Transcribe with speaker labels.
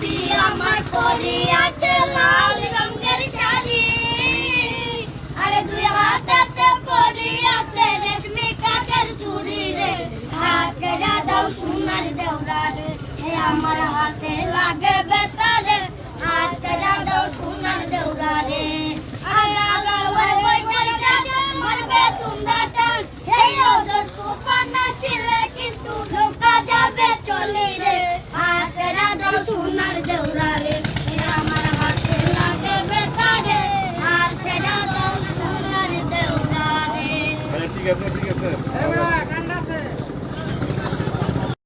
Speaker 1: আমার পরিয়াছে লাল রঙের শাড়ি। আরে দুই হাতেতে পরিয়াছে রেশমি কাঠের চুড়ি রে। হাতেরা দাও সোনার দেওরা রে আমার হাতে লাগে সোনার হে আমার হাতে লাগে বেতারে। সোনার
Speaker 2: ঠিক আছে ঠিক আছে।